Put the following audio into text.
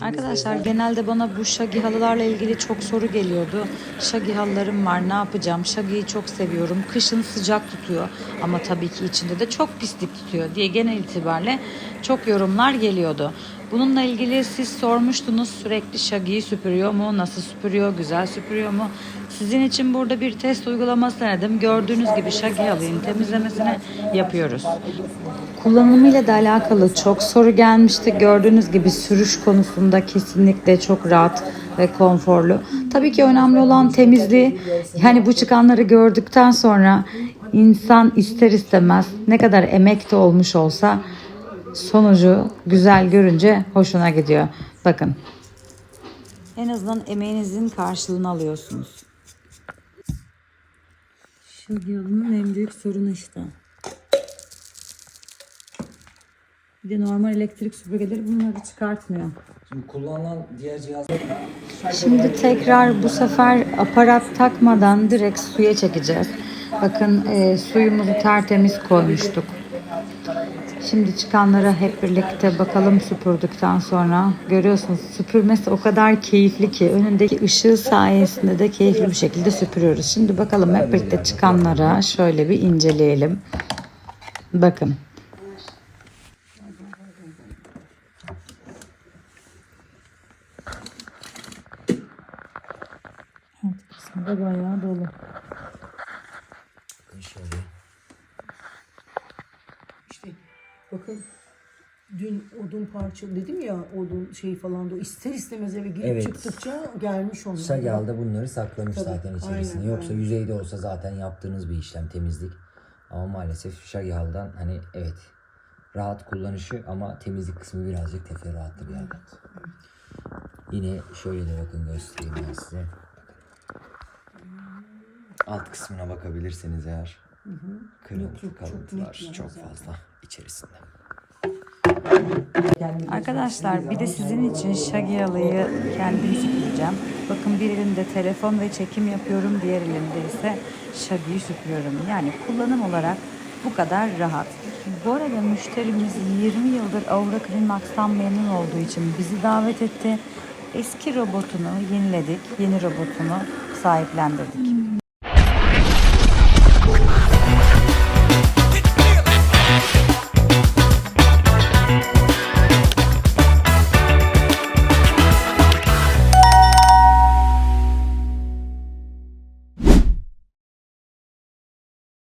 Arkadaşlar genelde bana bu şagi halılarla ilgili çok soru geliyordu. Şagi halılarım var ne yapacağım? Şagiyi çok seviyorum. Kışın sıcak tutuyor ama tabii ki içinde de çok pislik tutuyor diye genel itibariyle çok yorumlar geliyordu. Bununla ilgili siz sormuştunuz sürekli şagiyi süpürüyor mu? Nasıl süpürüyor? Güzel süpürüyor mu? Sizin için burada bir test uygulaması denedim. Gördüğünüz gibi şagi halının temizlemesini yapıyoruz. Kullanımıyla da alakalı çok soru gelmişti. Gördüğünüz gibi sürüş konusunda kesinlikle çok rahat ve konforlu. Tabii ki önemli olan temizliği. Yani bu çıkanları gördükten sonra insan ister istemez ne kadar emek de olmuş olsa sonucu güzel görünce hoşuna gidiyor. Bakın. En azından emeğinizin karşılığını alıyorsunuz. Şu yılın en büyük sorunu işte. Bir de normal elektrik süpürgeleri bunları çıkartmıyor. Şimdi kullanılan diğer cihazlar Şimdi tekrar bu sefer aparat takmadan direkt suya çekeceğiz. Bakın e, suyumuzu tertemiz koymuştuk. Şimdi çıkanlara hep birlikte bakalım süpürdükten sonra. Görüyorsunuz süpürmesi o kadar keyifli ki önündeki ışığı sayesinde de keyifli bir şekilde süpürüyoruz. Şimdi bakalım hep birlikte çıkanlara şöyle bir inceleyelim. Bakın. Da bayağı dolu. şöyle. İşte bakın dün odun parça dedim ya odun şey falan da ister istemez eve girip Evet. çıktıkça gelmiş onlar. Şagal'da bunları saklamış Tabii, zaten içerisine. aynen, Yoksa aynen. yüzeyde olsa zaten yaptığınız bir işlem temizlik. Ama maalesef Şagal'dan hani evet rahat kullanışı ama temizlik kısmı birazcık teferruattır yani. Yine şöyle de bakın göstereyim ben size. Alt kısmına bakabilirseniz eğer. Kırıntı, Yok, yok, çok kalıntılar çok, fazla içerisinde. Arkadaşlar bir de sizin için şagi halıyı kendim süpüreceğim. Bakın bir elimde telefon ve çekim yapıyorum. Diğer elimde ise şagiyi süpürüyorum. Yani kullanım olarak bu kadar rahat. Bu arada müşterimiz 20 yıldır Aura Climax'tan memnun olduğu için bizi davet etti. Eski robotunu yeniledik. Yeni robotunu sahiplendirdik.